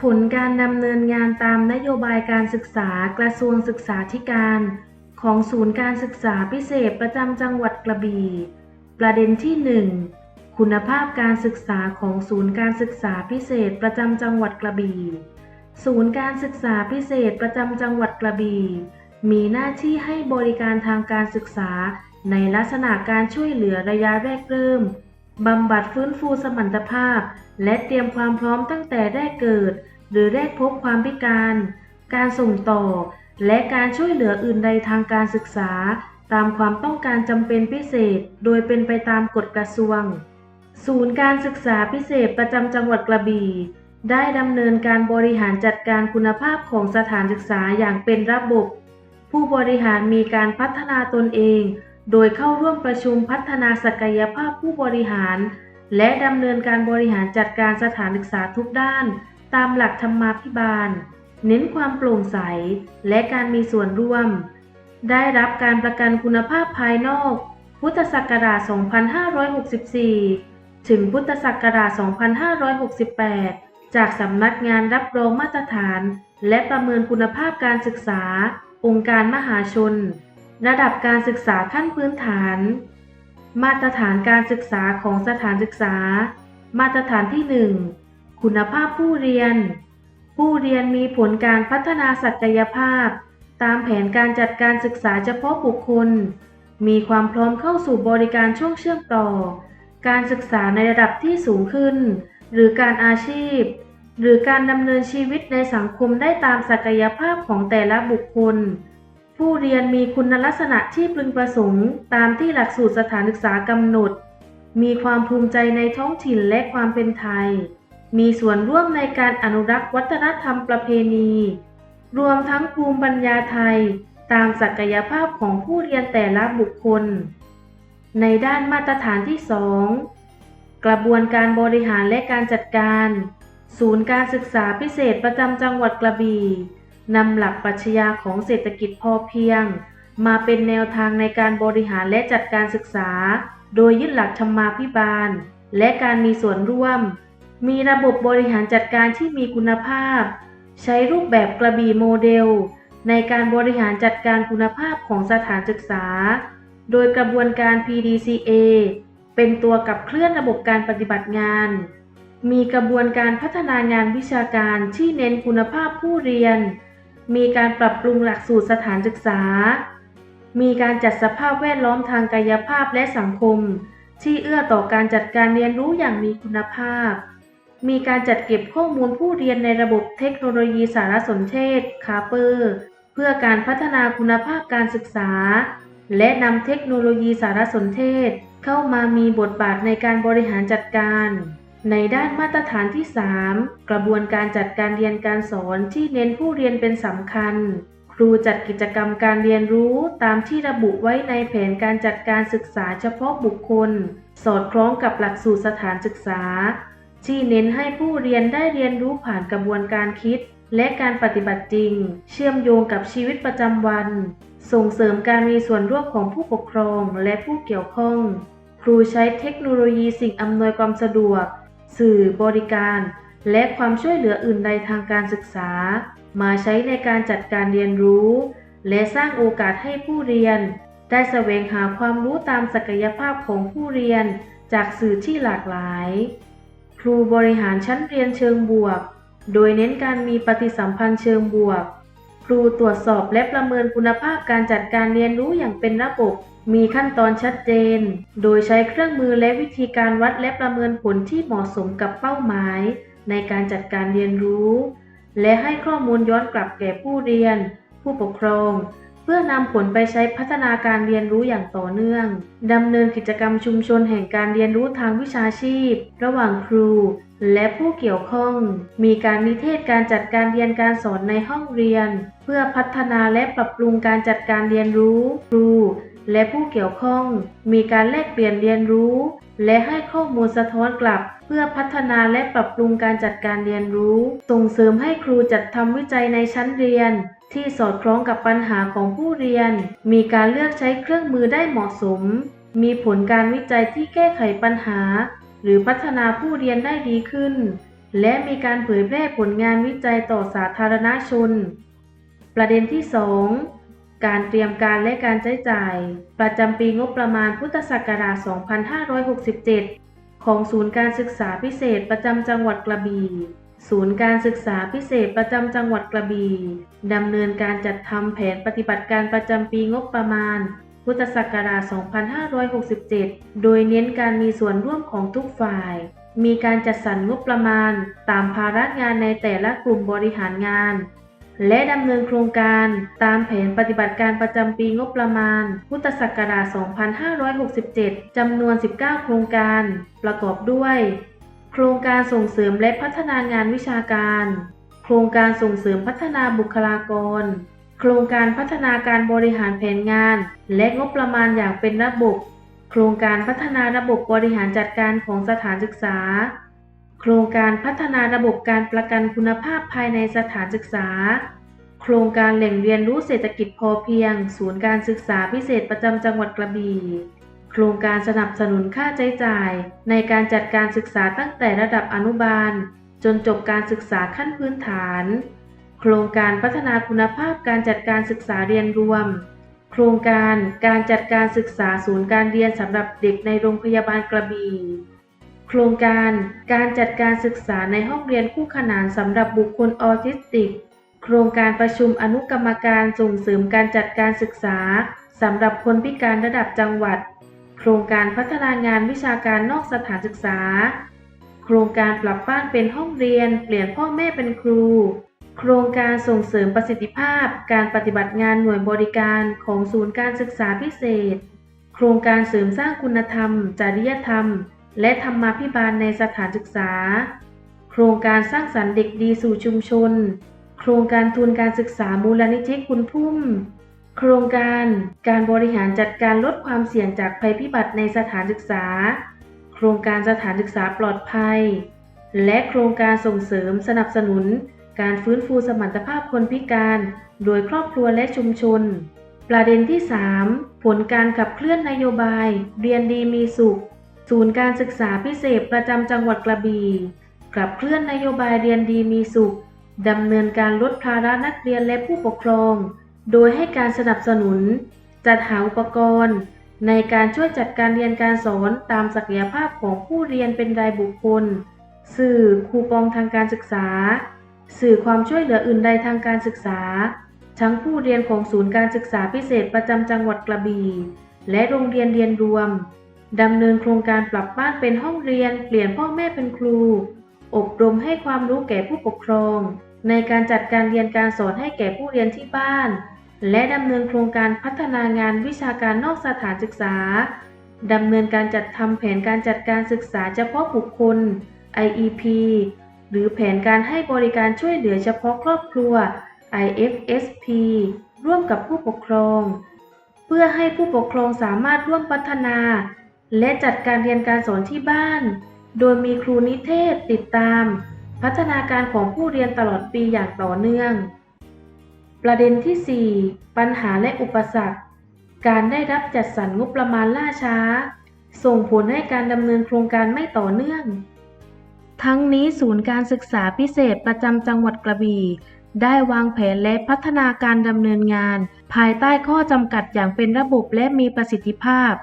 ผลการดำเนินงานตามนโยบายการศึกษากระทรวงศึกษาธิการ ของศูนย์การศึกษาพิเศษประจำจังหวัดกระบี่ ประเด็นที่ 1 คุณภาพการศึกษาของศูนย์การศึกษาพิเศษประจำจังหวัดกระบี่ ศูนย์การศึกษาพิเศษประจำจังหวัดกระบี่ มีหน้าที่ให้บริการทางการศึกษาในลักษณะการช่วยเหลือระยะแรกเริ่ม บำบัดฟื้นฟูสมรรถภาพ และเตรียมความพร้อมตั้งแต่แรกเกิด หรือแรกพบความพิการ การส่งต่อ และการช่วยเหลืออื่นใดทางการศึกษา ตามความต้องการจำเป็นพิเศษ โดยเป็นไปตามกฎกระทรวง ศูนย์การศึกษาพิเศษประจำจังหวัดกระบี่ได้ดำเนินการบริหารจัดการคุณภาพของสถานศึกษาอย่างเป็นระบบ ผู้บริหารมีการพัฒนาตนเอง โดยเข้าร่วมประชุมพัฒนาศักยภาพผู้บริหาร และดำเนินการบริหารจัดการสถานศึกษาทุกด้าน ตามหลักธรรมาภิบาล เน้นความโปร่งใส และการมีส่วนร่วม ได้รับการประกันคุณภาพภายนอก พุทธศักราช 2564 ถึงพุทธศักราช 2568 จากสำนักงานรับรองมาตรฐาน และประเมินคุณภาพการศึกษา องค์การมหาชน ระดับการศึกษาขั้นพื้นฐาน มาตรฐานการศึกษาของสถานศึกษา มาตรฐานที่ 1 คุณภาพผู้เรียน ผู้เรียนมีผลการพัฒนาศักยภาพ ตามแผนการจัดการศึกษาเฉพาะบุคคล มีความพร้อมเข้าสู่บริการช่วงเชื่อมต่อ การศึกษาในระดับที่สูงขึ้น หรือการอาชีพ หรือการดำเนินชีวิตในสังคมได้ตามศักยภาพของแต่ละบุคคล ผู้เรียนมีคุณลักษณะที่พึงประสงค์ ตามที่หลักสูตรสถานศึกษากำหนด มีความภูมิใจในท้องถิ่นและความเป็นไทย มีส่วนร่วมในการอนุรักษ์วัฒนธรรมประเพณี รวมทั้งภูมิปัญญาไทย ตามศักยภาพของผู้เรียนแต่ละบุคคล ในด้านมาตรฐานที่ 2 กระบวนการบริหารและการจัดการ ศูนย์การศึกษาพิเศษประจำจังหวัดกระบี่ นำหลักปรัชญาของเศรษฐกิจพอเพียง มาเป็นแนวทางในการบริหารและจัดการศึกษา โดยยึดหลักธรรมาภิบาล และการมีส่วนร่วม มีระบบบริหารจัดการที่มีคุณภาพ ใช้รูปแบบกระบี่โมเดล ในการบริหารจัดการคุณภาพของสถานศึกษา โดยกระบวนการ PDCA เป็นตัวกับเคลื่อนระบบการปฏิบัติงาน มีกระบวนการพัฒนางานวิชาการที่เน้นคุณภาพผู้เรียน มีการปรับปรุงหลักสูตรสถานศึกษา มีการจัดสภาพแวดล้อมทางกายภาพและสังคม ที่เอื้อต่อการจัดการเรียนรู้อย่างมีคุณภาพ มีการจัดเก็บข้อมูลผู้เรียนในระบบเทคโนโลยีสารสนเทศคาเปอร์เพื่อการพัฒนาคุณภาพการศึกษา และนำเทคโนโลยีสารสนเทศ เข้ามามีบทบาทในการบริหารจัดการ ในด้านมาตรฐานที่ 3 กระบวนการจัดการเรียนการสอนที่เน้นผู้เรียนเป็นสำคัญ ครูจัดกิจกรรมการเรียนรู้ตามที่ระบุไว้ในแผนการจัดการศึกษาเฉพาะบุคคล สอดคล้องกับหลักสูตรสถานศึกษา ที่เน้นให้ผู้เรียนได้เรียนรู้ผ่านกระบวนการคิด และการปฏิบัติจริง เชื่อมโยงกับชีวิตประจำวัน ส่งเสริมการมีส่วนร่วมของผู้ปกครองและผู้เกี่ยวข้อง ครูใช้เทคโนโลยีสิ่งอำนวยความสะดวก สื่อบริการ และความช่วยเหลืออื่นใดทางการศึกษา มาใช้ในการจัดการเรียนรู้ และสร้างโอกาสให้ผู้เรียน ได้แสวงหาความรู้ตามศักยภาพของผู้เรียนจากสื่อที่หลากหลาย ครูบริหารชั้นเรียนเชิงบวก โดยเน้นการมีปฏิสัมพันธ์เชิงบวก ครูตรวจสอบและประเมินคุณภาพการจัดการเรียนรู้อย่างเป็นระบบ มีขั้นตอนชัดเจน โดยใช้เครื่องมือและวิธีการวัดและประเมินผลที่เหมาะสมกับเป้าหมาย ในการจัดการเรียนรู้ และให้ข้อมูลย้อนกลับแก่ผู้เรียน ผู้ปกครอง เพื่อนำผลไปใช้พัฒนาการเรียนรู้อย่างต่อเนื่องดำเนินกิจกรรมชุมชนแห่งการเรียนรู้ทางวิชาชีพ ระหว่างครู และผู้เกี่ยวข้อง มีการนิเทศการจัดการเรียนการสอนในห้องเรียน เพื่อพัฒนาและปรับปรุงการจัดการเรียนรู้ ครู และผู้เกี่ยวข้อง มีการแลกเปลี่ยนเรียนรู้ และให้ข้อมูลสะท้อนกลับ เพื่อพัฒนาและปรับปรุงการจัดการเรียนรู้ ส่งเสริมให้ครูจัดทำวิจัยในชั้นเรียน ที่สอดคล้องกับปัญหาของผู้เรียน มีการเลือกใช้เครื่องมือได้เหมาะสม มีผลการวิจัยที่แก้ไขปัญหา หรือพัฒนาผู้เรียนได้ดีขึ้น และมีการเผยแพร่ผลงานวิจัยต่อสาธารณชน ประเด็นที่ 2 การเตรียมการและการใช้จ่าย ประจำปีงบประมาณพุทธศักราช 2567 ของศูนย์การศึกษาพิเศษประจำจังหวัดกระบี่ ศูนย์การศึกษาพิเศษประจำจังหวัดกระบี่ดำเนินการจัดทำแผนปฏิบัติการประจำปีงบประมาณ พุทธศักราช 2567 โดยเน้นการมีส่วนร่วมของทุกฝ่าย มีการจัดสรรงบประมาณ ตามภาระงานในแต่ละกลุ่มบริหารงาน และดำเนินโครงการตามแผนปฏิบัติการประจำปีงบประมาณ พุทธศักราช 2567 จำนวน 19 โครงการ ประกอบด้วย โครงการส่งเสริมและพัฒนางานวิชาการ โครงการส่งเสริมพัฒนาบุคลากร โครงการพัฒนาการบริหารแผนงาน และงบประมาณอย่างเป็นระบบ โครงการพัฒนาระบบบริหารจัดการของสถานศึกษา โครงการพัฒนาระบบการประกันคุณภาพภายในสถานศึกษา โครงการแหล่งเรียนรู้เศรษฐกิจพอเพียง ศูนย์การศึกษาพิเศษประจำจังหวัดกระบี่ โครงการสนับสนุนค่าใช้จ่าย ในการจัดการศึกษาตั้งแต่ระดับอนุบาล จนจบการศึกษาขั้นพื้นฐาน โครงการพัฒนาคุณภาพการจัดการศึกษาเรียนรวม โครงการการจัดการศึกษาศูนย์การเรียนสำหรับเด็กในโรงพยาบาลกระบี่ โครงการการจัดการศึกษาในห้องเรียนคู่ขนานสำหรับบุคคลออทิสติก โครงการประชุมอนุกรรมการส่งเสริมการจัดการศึกษาสำหรับคนพิการระดับจังหวัด โครงการพัฒนางานวิชาการนอกสถานศึกษา โครงการปรับบ้านเป็นห้องเรียน เปลี่ยนพ่อแม่เป็นครู โครงการส่งเสริมประสิทธิภาพ การปฏิบัติงานหน่วยบริการของศูนย์การศึกษาพิเศษ โครงการเสริมสร้างคุณธรรม จริยธรรม และธรรมาภิบาลในสถานศึกษา โครงการสร้างสรรค์เด็กดีสู่ชุมชน โครงการทุนการศึกษามูลนิธิคุณพุ่ม โครงการการบริหารจัดการลดความเสี่ยงจากภัยพิบัติในสถานศึกษา โครงการสถานศึกษาปลอดภัย และโครงการส่งเสริมสนับสนุน การฟื้นฟูสมรรถภาพคนพิการ โดยครอบครัวและชุมชน ประเด็นที่ 3 ผลการขับเคลื่อนนโยบาย เรียนดีมีสุข ศูนย์การศึกษาพิเศษประจำจังหวัดกระบี่ขับเคลื่อนนโยบายเรียนดีมีสุขดำเนินการลดภาระนักเรียนและผู้ปกครอง โดยให้การสนับสนุน จัดหาอุปกรณ์ ในการช่วยจัดการเรียนการสอนตามศักยภาพของผู้เรียนเป็นรายบุคคล สื่อคูปองทางการศึกษา สื่อความช่วยเหลืออื่นใดทางการศึกษา ทั้งผู้เรียนของศูนย์การศึกษาพิเศษประจำจังหวัดกระบี่ และโรงเรียนเรียนรวม ดำเนินโครงการปรับบ้านเป็นห้องเรียน เปลี่ยนพ่อแม่เป็นครู อบรมให้ความรู้แก่ผู้ปกครอง ในการจัดการเรียนการสอนให้แก่ผู้เรียนที่บ้าน และดำเนินโครงการพัฒนางานวิชาการนอกสถานศึกษา ดำเนินการจัดทำแผนการจัดการศึกษาเฉพาะบุคคล IEP หรือแผนการให้บริการช่วยเหลือเฉพาะครอบครัว IFSP ร่วมกับผู้ปกครอง เพื่อให้ผู้ปกครองสามารถร่วมพัฒนา และจัดการเรียนการสอนที่บ้าน โดยมีครูนิเทศติดตาม พัฒนาการของผู้เรียนตลอดปีอย่างต่อเนื่อง ประเด็นที่ 4 ปัญหาและอุปสรรค การได้รับจัดสรรงบประมาณล่าช้า ส่งผลให้การดำเนินโครงการไม่ต่อเนื่อง ทั้งนี้ศูนย์การศึกษาพิเศษประจำจังหวัดกระบี่ได้วางแผนและพัฒนาการดำเนินงาน ภายใต้ข้อจำกัดอย่างเป็นระบบและมีประสิทธิภาพ